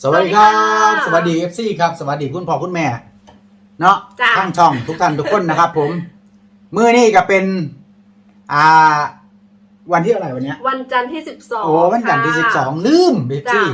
สวัสดีครับสสวัวัสสดีดีค่ะเอฟซีครับ สวัสดีคุณพ่อคุณแม่ เนาะจ้ะ ทั้งช่องทุกท่านทุกคนนะครับ ผมมือนี่ก็เป็น อ่า วันที่อะไรวันเนี้ย วันจันทร์ที่สิบสองโอ้วันจันทร์ที่สิบสองลืมเอฟซีจ้ะ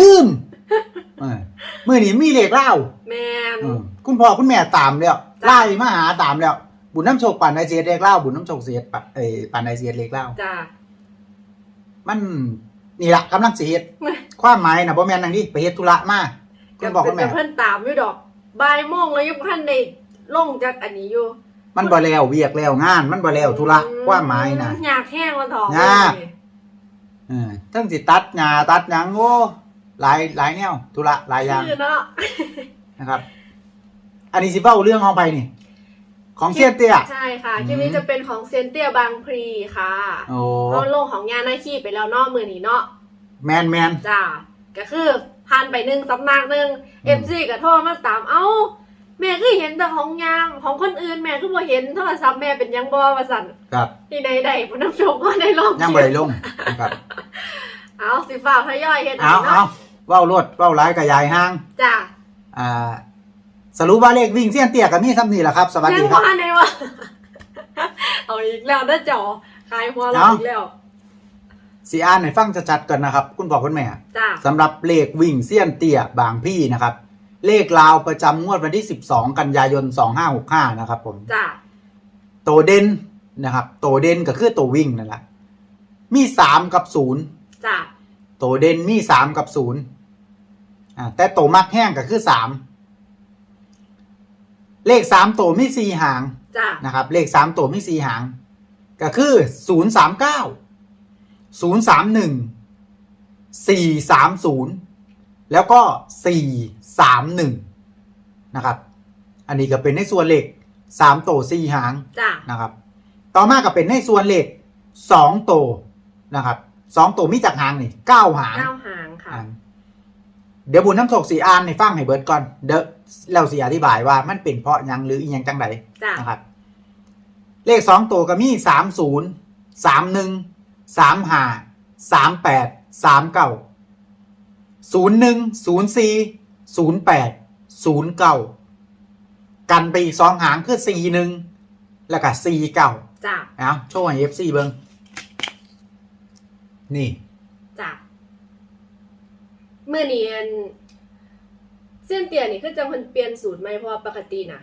ลืมเออมือนี้มีเลขเล่าแมนเออคุณพ่อคุณแม่ตามแล้วจ้ะ ไล่มาหาตามแล้ว บุญน้ำโชคปั่นไอเสียเลขเล่าบุญน้ำโชคเสียปะเอยปั่นไอเสียเลขเล่า จ้ามัน นี่ละกำลังสิเฮ็ดความหมายนะบ่แม่นนังนี้ไปเฮ็ดธุระมาคุณบอกคุณแม่เพื่อนตามอยู่ดอกบ่ายโมงแล้วยังพันได้ลงจากอันนี้อยู่ มันบ่แล้วเวียกแล้วงาน มันบ่แล้วธุระความหมายนะอยากแห้งวันทองยากเออทั้งสิตัดหญ้าตัดหยังโอ้หลายหลายแนวธุระหลายอย่างคือเนาะนะครับ อันนี้สิเว้าเรื่องของไปนี่ ของเสียเตี้ย ใช่ค่ะอืมคลิปนี้จะเป็นของเซยนเตียบางพลีค่ะโอ้เพราะลงของงานหน้าขี้ไปแล้วเนอกมือนี้เนาะ แมนแมน จ้าก็คือผ่านไปหนึ่งสำนักหนึ่งอืเอม ฟซีก็โทรมาตามเอ้า แม่คือเห็นแต่ของยางของคนอื่นแม่คือบ่เห็นโทรศัพท์แม่เป็นหยังบ่ว่าสั่นครับที่ใดๆผู้นำชมก็ได้ลองยังบ่ได้ลงนะครับเอาสิฟ้าทยอยเฮ็ดเอาให้เอาเนาะเว้ารวดเว้าหลายกระยายห่าง จ้าอ่า สรุปว่าเลขวิ่งเสี้ยนเตี้ยกับมีซ้ำนี่แหละครับ สวัสดียังครับว่าได้วะเอาอีกแล้วนะจอขายหัวเราเอาอีกแล้วสีอ่านให้ฟังชัดๆกันนะครับ คุณพ่อคุณแม่จ้าสำหรับเลขวิ่งเสี้ยนเตี้ยบางพี่นะครับ เลขลาวประจำงวดวันที่ 12 กันยายน 2565 นะครับ ผมจ้าโตเด่นนะครับ โตเด่นก็คือโตวิ่งนั่นแหละมี3กับ0จ้าโตเด่นมี3กับ0อ่าแต่โตมักแห้งก็คือ3 เลข3โตมี4หางจ้านะครับ เลข3โตมี4หาง ก็คือ039 031 430แล้วก็431นะครับ อันนี้ก็เป็นในส่วนเลข3โต4หางจ้านะครับ ต่อมาก็เป็นในส่วนเลขสองโตวนะครับสองโตวมีจากหางนี่เก้าหางเก้าหางค่ะอ่า เดี๋ยวบุญน้ำโศกสีอ่านให้ฟังให้เบิร์ดก่อน เดี๋ยวเราสีอธิบายว่ามันเป็นเพราะหยังหรืออีหยังจังใดจ้านะครับ เลขสองตัวก็มีสามศูนย์สามหนึ่งสามห้าสามแปดสามเก้าศูนย์หนึ่งศูนย์สี่ศูนย์แปดศูนย์เก้ากันไปอีกสองหางคือสี่หนึ่งแล้วก็สี่เก้าจ้าเอาโชว์ให้เอฟซีเบิ้งนี่ จ้า เมื่อนี้อันเส้นเตียนี่คือจังเพิ่นเปลี่ยนสูตรไหมเพราะว่าปกติน่ะ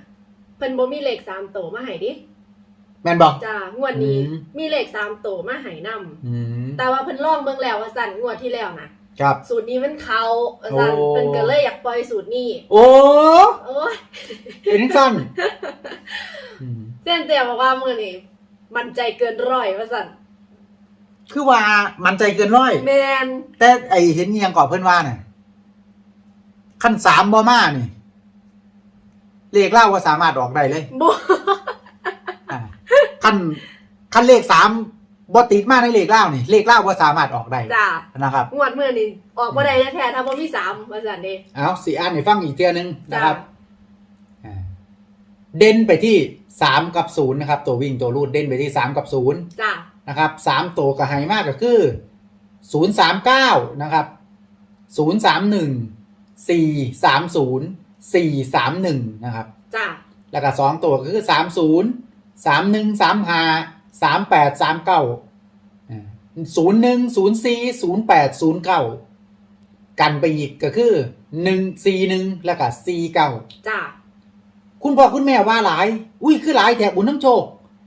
เพิ่นบ่มีเลขสามโตมาให้ดิแมนบอก จ้างวดนี้อืม มีเลขสามโตมาให้นํอืมแต่ว่าเพิ่นลองเบิ่งแล้วว่าสั่นงวดที่แล้วนะครับ สูตรนี้มันเขาว่าสั่นโอ้ เพิ่นก็เลยอยากปล่อยสูตรนี้โอ้โอ้ย เป็นสั้นอืมเส้นเตียบอกว่ามื้อนี้มั่นใจเกินร้อยว่าสั่น คือว่ามันใจเกินร้อย แมนแต่ไอเห็นเงียงก่อนเพื่อนว่าเนี่ยขั้นสามบอมานี่เลขเล่าว่าสามารถออกได้เลยบ่อ่าขั้นขั้นเลขสามบอติดมาในเลขเล่านี่เลขเล่าว่าสามารถออกได้จ้านะครับ งวดมื้อนี้ออกบ่ได้แท้ๆถ้าบ่มีสามว่าสั่นเด้เอาสี่อันให้ฟังอีกเทียนึงจ้านะครับอ่าเด่นไปที่สามกับศูนย์นะครับ ตัววิ่งตัวรูดเด่นไปที่สามกับศูนย์จ้า นะครับสามตัวกระไฮมากก็คือศูนย์สามเก้านะครับศูนย์สามหนึ่งสี่สามศูนย์สี่สามหนึ่งนะครับจ้าแล้วก็สองตัวก็คือสามศูนย์สามหนึ่งสามห้าสามแปดสามเก้าศูนย์หนึ่งศูนย์สี่ศูนย์แปดศูนย์เก้ากันไปอีกก็คือหนึ่งสี่หนึ่งแล้วก็สี่เก้าจ้าคุณพ่อคุณแม่ว่าหลาย อุ้ยคือหลายแถบบุญน้ำโชค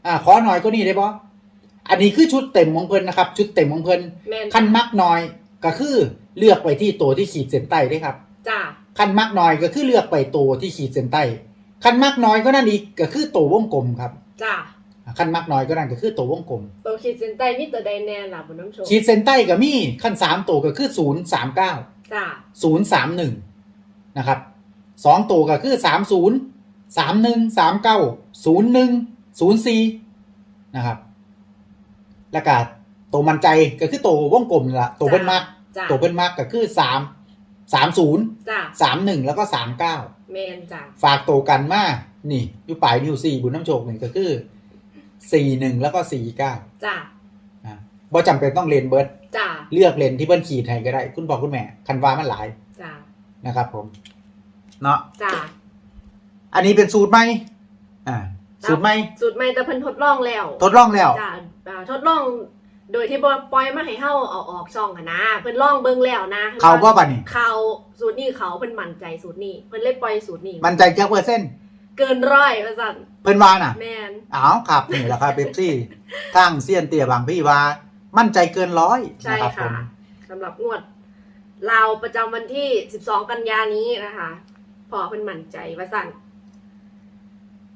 อ่า ขอหน่อยก็นี่ได้ปะ อันนี้คือชุดเต็มของเพิ่นนะครับ ชุดเต็มของเพิ่นแมนคันมักน้อยก็คือเลือกไปที่ตัวที่ขีดเส้นใต้ได้ครับจ้าคันมักน้อยก็คือเลือกไปตัวที่ขีดเส้นใต้คันมักน้อยก็นั่นอีกก็คือตัววงกลมครับจ้าอ่าคันมักน้อยก็นั่นก็คือตัววงกลม ตัวขีดเส้นใต้มีตัวใดแน่ล่ะบนน้ำโชว์ขีดเส้นใต้ก็มีคันสามตัวก็คือศูนย์สามเก้าจ้าศูนย์สามหนึ่งนะครับสองตัวก็คือสามศูนย์สามหนึ่งสามเก้าศูนย์หนึ่งศูนย์สี่นะครับ แล้วก็ตัวมันใจก็คือตัววงกลมนี่ละตัวเบิ้ลมากจ้าตัวเบิ้ลมากก็คือสามสามศูนย์จ้าสามหนึ่งแล้วก็สามเก้าแมนจ้าฝากตัวกันมานี่อยู่ปลายนิ้วสี่บุญน้ำโชคหนึ่งก็คือสี่หนึ่งแล้วก็สี่เก้าจ้าอ่าบ่จำเป็นต้องเลนเบิร์ดจ้าเลือกเลนที่เบิ้ลขีดให้ก็ได้ คุณพ่อคุณแม่คันว่ามันหลายจ้านะครับ ผม เนาะจ้าอันนี้เป็นสูตรไหมอ่าสูตรไหมสูตรใหม่แต่เพิ่นทดลองแล้ว ทดลองแล้วจ้าอ่า ทดลองโดยที่บ่ปล่อยมาให้เฮาเอาออกช่องหั้นนะเพิ่นลองเบิ่งแล้วนะเขาว่าบัดนี้ เขาสูตรนี้เขาเพิ่นมั่นใจสูตรนี้เพิ่นเลยปล่อยสูตรนี้มันใจจักเปอร์เซ็นต์เกินร้อยว่าซั่นเพิ่นว่าน่ะแม่นอ้าวครับนี่แหละครับเบปซี่ทางเซียนเตี่ยบางพี่ว่า มั่นใจเกินร้อยใช่นะครับผค่ะมสำหรับงวดลาวประจำวันที่ 12 กันยานี้นะคะพอเพิ่นมั่นใจว่าซั่น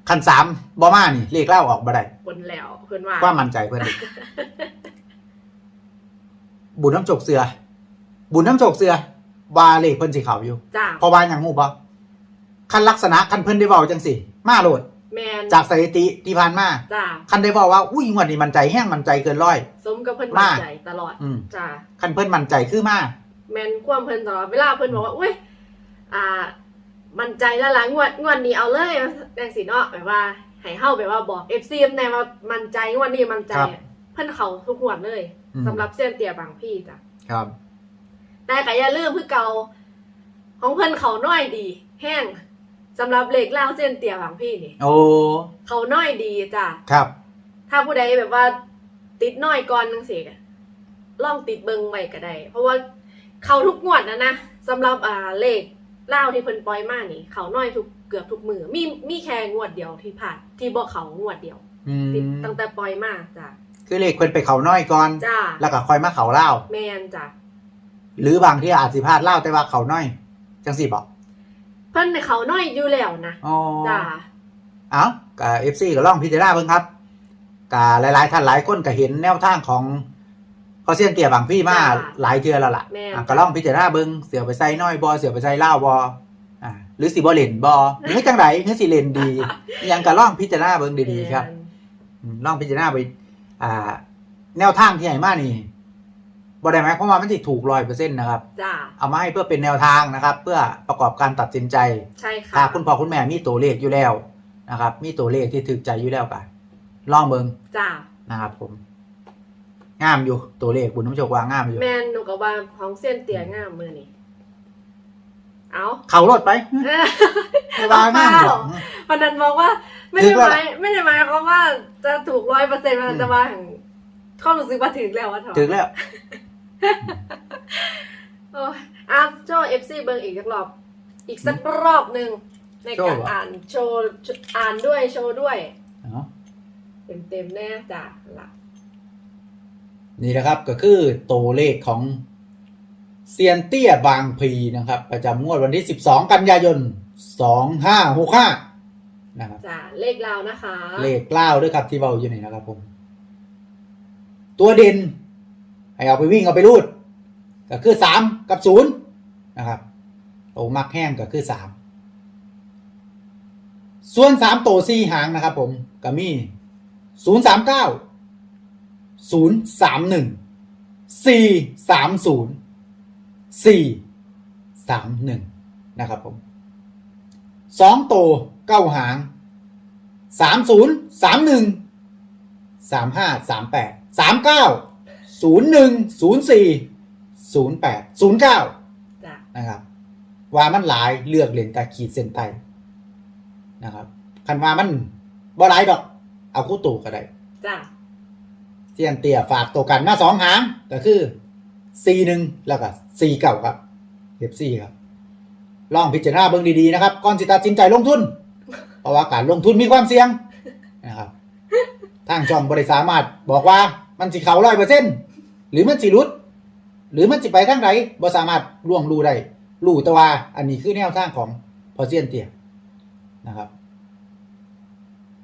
คันสามบอมานี่เลขเล่าออกบ่ได้บนแล้วเพิ่นว่าความมั่นใจเพิ่นดิบุญน้ำโจกเสือ บุญน้ำโจกเสือว่าเลขเพิ่นสิเขาอยู่จ้าเพราะว่าหยังฮู้บ่คันลักษณะคันเพิ่นได้เว้าจังสิมาโลดแมนจากสถิติที่ผ่านมาจ้าคันได้เว้าว่า อุ้ยงวดนี้มั่นใจแห้งมั่นใจเกินร้อย สมกับเพิ่นมั่นใจตลอดอืมจ้าคันเพิ่นมั่นใจคือมาแมนความเพิ่นตลอดเวลาเพิ่นบอกว่าอุ้ยอ่า มั่นใจแล้วล่ะงวดงวดนี้เอาเลยจังสิเนาะแบบว่าให้เฮาแบบว่าบอก FC แน่ว่ามั่นใจงวดนี้มั่นใจครับเพิ่นเขาทุกงวดเลยอืม สำหรับเส้นเตี่ยบางพี่จ้ะครับ แต่ก็อย่าลืมคือเก่าของเพิ่นเขาน้อยดี แห้งสำหรับเหล็กเล่าวเส้นเตี่ยบางพี่นี่ โอ้เขาน้อยดีจ้ะ ครับ ถ้าผู้ใดแบบว่าติดน้อยก่อนจังซี่ก็ลองติดเบิงไว้ก็ได้ เพราะว่าเขาทุกงวดนะนะสำหรับอ่าเลข เล่าวที่เพิ่นปล่อยมานี่ เขาน้อยทุกเกือบทุกมือมีมีแค่งวดเดียวที่ผ่านที่บ่เขางวดเดียวอืมที่ตั้งแต่ปล่อยมาจ้ะคือเลขเพิ่นไปเขาน้อยก่อน จ้าแล้วก็ค่อยมาเขาเล่าแมนจ้ะหรือบางที่อาจสิพลาดเล่าแต่ว่าเขาน้อย จังสิบอกเพิ่นในเขาน้อยอยู่แล้วนะอ๋อ จ้าเอ้ากับเอฟซีก็ลองพิจารณาเบิ่งครับกับหลาย ๆ ท่านหลายคนก็เห็นแนวทางของ พอเซียนเตี่ยบางพี่มาหลายเทื่อแล้วล่ะอะก็ลองพิจารณาเบิ่งเสียไปใส่น้อยบอเสียไปใส่เล่าบออ่าหรือสิบ่เล่นบอหรือจังไดหรือสิเล่นดีอิหยังก็ลองพิจารณาเบิ่งดีๆครับแม่นอืมลองพิจารณาไปอ่า แนวทางที่ไหนมานี่บ่ได้ไหมายความว่ามันสิถูกร้อยเปอร์เซ็นต์นะครับ จ้าเอามาให้เพื่อเป็นแนวทางนะครับ เพื่อประกอบการตัดสินใจใช่ค่ะถ้าคุณพ่อคุณแม่มีตัวเลขอยู่แล้วนะครับ มีตัวเลขที่ถึกใจอยู่แล้วกันลองเบิงจ้านะครับ ผม งามอยู่ตัวเลขบุญน้ำโชคว่างามอยู่ แมนหนูก็ว่าของเส้นเตี่ยงามมือนี่เอาเขารถไปไม่ว่างามหรอกพนันบอกว่า ไม่ถึได้งแล้วหมายไม่ได้หมายความว่าจะถูกร้อยเปอร์เซ็นต์มันอืมจะว่าถึงข้อรู้สึกว่าถึงแล้วว่าเถอะถึงแล้วโอ้ยอะโชว์เอฟซีเบิงอีกสักรอบ อีกสักรอบหนึ่งในโชการว์เหรออ่านโชว์อ่านด้วยโชว์ด้วยเนาะเต็มเต็มๆแน่จ้ะละ นี่นะครับก็คือตัวเลขของเซียนเตี้ยบางพลีนะครับ ประจำงวดวันที่ 12 กันยายน 2565นะครับจ้ะเลขเราวนะคะ เลขเล่าด้วยครับที่เบาอยู่นี่นะครับผม ตัวเด่นให้เอาไปวิ่งเอาไปรูด ก็คือสามกับศูนย์นะครับโตมักแห้งก็คือสามส่วนสามโตสี่หางนะครับผมก็มีศูนย์สามเก้า ศูนย์สามหนึ่งสี่สามศูนย์สี่สามหนึ่งนะครับผมสองโตเก้าหางสามศูนย์สามหนึ่งสามห้าสามแปดสามเก้าศูนย์หนึ่งศูนย์สี่ศูนย์แปดศูนย์เก้าจ้ะนะครับว่ามันหลายเลือกเลนแต่ขีดเส้นใต้นะครับคันว่ามันบ่หลายดอก เอาคู่ตู่ก็ได้จ้ะ เทียนเตี่ยฝากตัวกันมาสองหางก็คือสี่หนึ่งแล้วก็สี่เก่าครับเก็บสี่ครับ ลองพิจารณาเบิ่งดีๆนะครับก่อนสิตัดสินใจลงทุน เพราะว่าการลงทุนมีความเสี่ยงนะครับทางช่องบริสามารถบอกว่ามันสิเขาร้อยเปอร์เซ็นหรือมันสิรุด หรือมันสิไปทางไหนบ่สามารถล่วงรู้ได้รู้แต่ว่าอันนี้คือแนวทางของพอเซียนเตี่ยนะครับ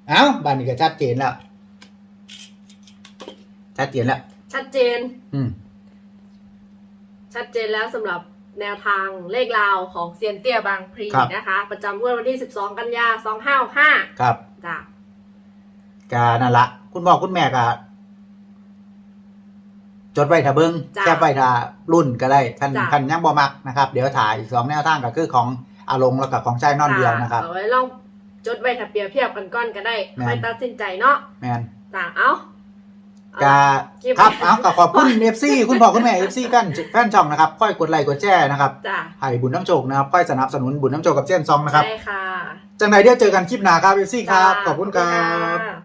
เอาบ้านนี้ก็ชัดเจนแล้ว ชัดเจนแล้ว ชัดเจน อืม ชัดเจนแล้วสำหรับแนวทางเลขราวของเซียนเตี้ยบางพลีครับ นะคะ ประจำงวดวันที่ 12 กันยา 2565ครับจ้ะกานั่นละคุณพ่อคุณแม่ก็จดไว้ถ้าเบิ้งจ้ะแคบไว้ถ้ารุ่นก็ได้คันจ้ะคันยังบ่มักนะครับ เดี๋ยวถ่ายอีกสองแนวทางก็คือของอาลงแล้วก็ของชายนอนเดียวนะครับ เอาไว้ลองจดไว้ถ้าเปรียบเทียบกันก่อนก็ได้แม่น ค่อยตัดสินใจเนาะแมน จ้ะเอา กะคลิปครับเอาก็ขอบคุณเอฟซีคุณพ่อคุณแม่เอฟซีกันแฟนช่องนะครับค่อยกดไลค์กดแชร์นะครับจ้ะให้บุญน้ำโชคนะครับค่อยสนับสนุนบุญน้ำโชคกับเจนซองนะครับใช่ค่ะ จังไหนเดี๋ยวเจอกันคลิปหน้าครับเอฟซีครับจ้าขอบคุณครับขอบคุณค่ะ